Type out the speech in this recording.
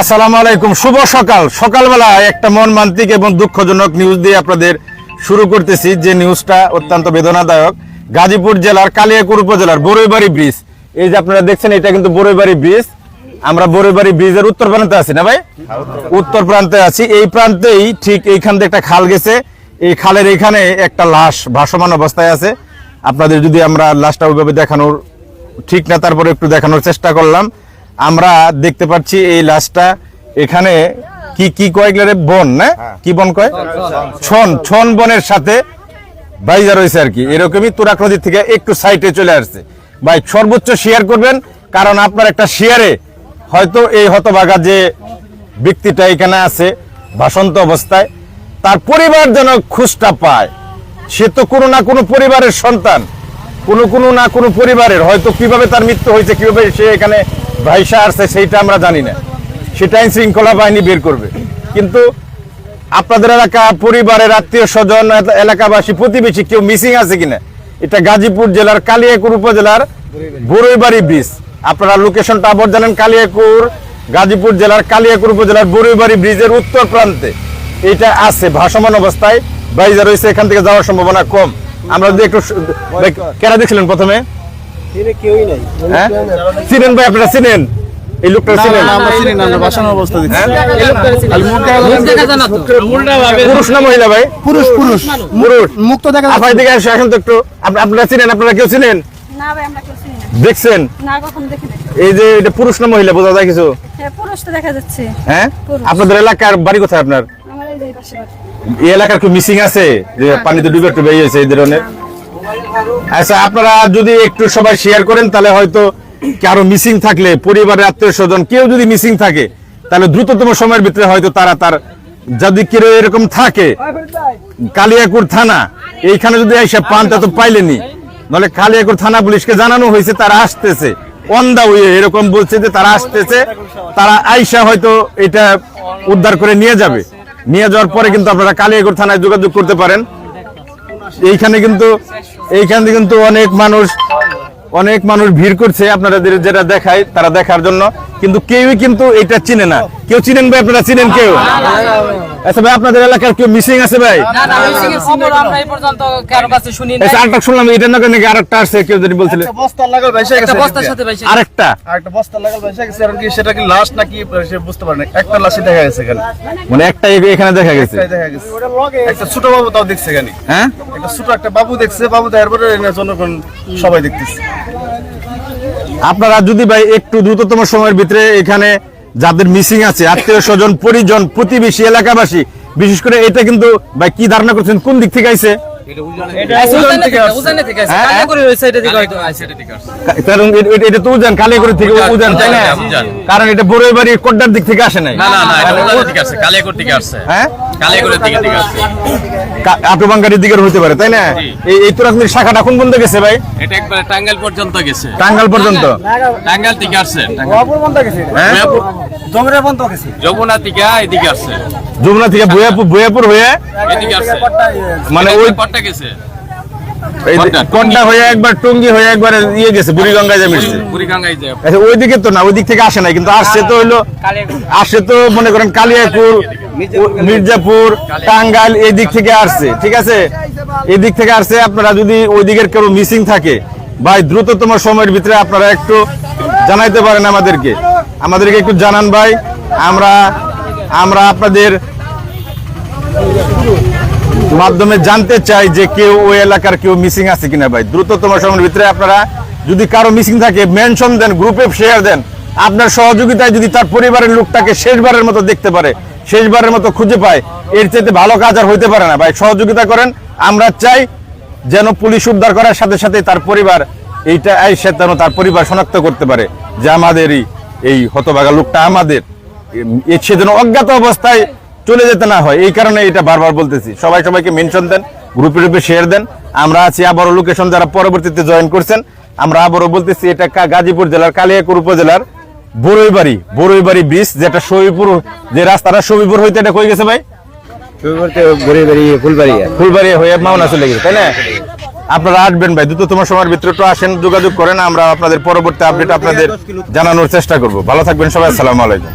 আসসালামু আলাইকুম, শুভ সকাল। সকালবেলা একটা মন মান্তিক এবং দুঃখজনক নিউজ দিয়ে আপনাদের শুরু করতেছি। যে নিউজটা অত্যন্ত বেদনাদায়ক, গাজীপুর জেলার কালিয়াকুর উপজেলার বড়ইবাড়ি ব্রিজ এই যে আপনারা দেখছেন, এটা কিন্তু বড়ইবাড়ি ব্রিজ আমরা বড়ইবাড়ি ব্রিজের উত্তর প্রান্তে আছি, না ভাই? উত্তর প্রান্তে আছি। এই প্রান্তেই ঠিক এইখান থেকে একটা খাল গেছে। এই খালের এখানে একটা লাশ ভাসমান অবস্থায় আছে। আপনাদের যদি আমরা লাশটা ওইভাবে দেখানোর ঠিক না, তারপরে একটু দেখানোর চেষ্টা করলাম। আমরা দেখতে পাচ্ছি এই লাশটা এখানে কি কি কয়েকলারে বন না? কি বন কয়? ছন ছন বনের সাথে বাইজা রয়েছে আর কি। এরকমই তুরাক নদীর থেকে একটু সাইটে চলে আসছে। ভাই সর্বোচ্চ শেয়ার করবেন কারণ আপনার একটা শেয়ারে হয়তো এই হতভাগা যে ব্যক্তিটা এখানে আছে ভাসন্ত অবস্থায় তার পরিবার যেন খুঁজটা পায়। সে তো কোনো না কোনো পরিবারের সন্তান। কোনো কোনো না কোনো পরিবারের। হয়তো কীভাবে তার মৃত্যু হয়েছে কীভাবে সে এখানে ভাইসা আসছে, সেইটা আমরা জানি না। সেটা আইন শৃঙ্খলা বাহিনী বের করবে। কিন্তু আপনাদের এলাকা, পরিবারের আত্মীয় স্বজন এলাকাবাসী, প্রতিবেশী কেউ মিসিং আছে কিনা? এটা গাজীপুর জেলার কালিয়াকুর উপজেলার বড়ইবাড়ি ব্রিজ। আপনারা লোকেশনটা আবার জানেন কালিয়াকুর, গাজীপুর জেলার কালিয়াকুর উপজেলার বড়ইবাড়ি ব্রিজের উত্তর প্রান্তে। এটা আছে, ভাসমান অবস্থায়। বাইজা রয়েছে এখান থেকে যাওয়ার সম্ভাবনা কম। আমরা যদি একটু কেরা দেখছিলেন প্রথমে? চিনেন ভাই আপনারা চিনেন? এই লোকটা চিনেন? অবস্থা পুরুষ না মহিলা ভাই? পুরুষ পুরুষ। পুরুষ। মুখ তো দেখা আপনার দিকে এখন তো একটু। আপনারা চিনেন আপনারা কেউ চিনেন? দেখছেন? এই যে এটা পুরুষ না মহিলা বোঝা যায় কিছু? হ্যাঁ হ্যাঁ। আপনাদের এলাকার বাড়ি কোথায় আপনার? এই এলাকার কেউ মিসিং আছে যে পানিতে ডুবে একটু বেরিয়ে গেছে এই ধরনের। আচ্ছা আপনারা যদি একটু সবাই শেয়ার করেন, তাহলে হয়তো কারও মিসিং থাকলে, পরিবারের আত্মীয় স্বজন, কেউ যদি মিসিং থাকে, তাহলে দ্রুততম সময়ের ভিতরে হয়তো তারা তার যদি কেউ এরকম থাকে। কালিয়াকুর থানা, এইখানে যদি এসে পান, তা তো পাইলেনি নাহলে কালিয়াকুর থানা পুলিশকে জানানো হয়েছে, তারা আসতেছে। অন দা ওয়ে এরকম বলছে যে তারা আসতেছে, তারা আইসা হয়তো এটা উদ্ধার করে নিয়ে যাবে। নিয়ে যাওয়ার পরে কিন্তু আপনারা কালিয়াকুর থানায় যোগাযোগ করতে পারেন। এইখানে কিন্তু এইখানে কিন্তু অনেক মানুষ অনেক মানুষ ভিড় করছে আপনারা যেটা দেখায়, তারা দেখার জন্য। কিন্তু কেউই কিন্তু এটা চিনে না। কেউ চিনেন ভাই? আপনারা চিনেন কেউ? আচ্ছা ভাই আপনাদের এলাকার কেউ মিসিং আছে ভাই? না না মিসিং এর খবর আমরা এই পর্যন্ত কারও কাছে শুনি নাই। আচ্ছা আরেকটা শুনলাম এটা নাকি নাকি আরেকটা আসছে কেউ যদি বলছিলেন বস্তা লাগাল ভাইসা একটা গেছে। বস্তার সাথে ভাই আরেকটা? বস্তা লাগাল ভাইসা গেছে। আর কি সেটা কি লাশ নাকি বুঝতে পারে একটা লাশই দেখা গেছে এখানে। মানে একটা এখানে দেখা গেছে? একটাই দেখা গেছে। একটা ছোট বাবু তাও দেখছে এখানে। হ্যাঁ? একটা ছোট একটা বাবু দেখছে বাবু দেখার পরে জনগণ সবাই দেখতেছে। আপনারা যদি ভাই একটু দ্রুততম সময়ের ভিতরে এখানে যাদের মিসিং আছে আত্মীয় স্বজন পরিজন প্রতিবেশী এলাকাবাসী বিশেষ করে এটা কিন্তু ভাই কি ধারণা করছেন? কোন দিক থেকে আইছে? কারণ এটা বাড়ি কোড্ডার দিক থেকে আসে নাই। না না না দিকে আসছে কালিয়াকোট থেকে আসছে। হ্যাঁ? কালিয়াকোটের দিকে থেকে আসছে। আটুবাঙ্গারির দিকের হতে পারে তাই না? এই তুরাকনির শাখাটা কোন বন্ধ গেছে ভাই? এটা একবারে টাঙ্গাইল পর্যন্ত গেছে। টাঙ্গাল পর্যন্ত? টাঙ্গাইল থেকে আসছে। গেছে হ্যাঁ? জমরে বন্ধ গেছে যমুনা থেকে এদিকে আসছে। যমুনা থেকে বয়াপুর বয়াপুর হয়ে এদিকে আসছে। মানে ওই পটটা গেছে। এই কোনটা? কোনটা হয়ে একবার টঙ্গি হয়ে একবার ইয়ে গেছে বুড়িগঙ্গায় যা মিশছে আচ্ছা ওই দিকে তো না ওই দিক থেকে আসে নাই কিন্তু আসছে তো হইল আসে তো মনে করেন কালিয়াপুর মির্জাপুর টাঙ্গাইল এই দিক থেকে আসছে ঠিক আছে? এই দিক থেকে আসছে আপনারা যদি ওই দিকের কেউ মিসিং থাকে ভাই দ্রুততম সময়ের ভিতরে আপনারা একটু জানাইতে পারেন আমাদেরকে। আমাদেরকে একটু জানান ভাই, আমরা আমরা আপনাদের মাধ্যমে জানতে চাই যে কেউ ওই এলাকার কেউ মিসিং আছে কিনা ভাই। দ্রুততম সময়ের ভিতরে আপনারা যদি কারও মিসিং থাকে মেনশন দেন গ্রুপে শেয়ার দেন। আপনার সহযোগিতায় যদি তার পরিবারের লোকটাকে শেষবারের মতো দেখতে পারে, শেষবারের মতো খুঁজে পায়, এর চাইতে ভালো কাজ আর হইতে পারে না। ভাই, সহযোগিতা করেন। আমরা চাই যেন পুলিশ উদ্ধার করার সাথে সাথে তার পরিবার এইটা, এই সে যেন তার পরিবার শনাক্ত করতে পারে, যে আমাদেরই এই হতভাগা লোকটা আমাদের এ সে যেন অজ্ঞাত অবস্থায় চলে যেতে না হয় এই কারণে এটা বারবার বলতেছি। সবাই সবাইকে মেনশন দেন গ্রুপে গ্রুপে শেয়ার দেন। আমরা আছি আবারও লোকেশন যারা পরবর্তীতে জয়েন করছেন আমরা আবারও বলতেছি এটা গাজীপুর জেলার কালিয়াকুর উপজেলার বড়ইবাড়ি বড়ইবাড়ি ব্রিজ যেটা সবিপুর যে রাস্তাটা সবিপুর হইতে এটা কই গেছে ভাই? ফুলবাড়ি হয়ে মাওনা চলে গেছে তাই না? আপনারা আসবেন ভাই দ্রুততম সময়ের ভিতরে একটু আসেন যোগাযোগ করেন আমরা আপনাদের পরবর্তী আপডেট আপনাদের জানানোর চেষ্টা করব। ভালো থাকবেন সবাই আসসালামু আলাইকুম।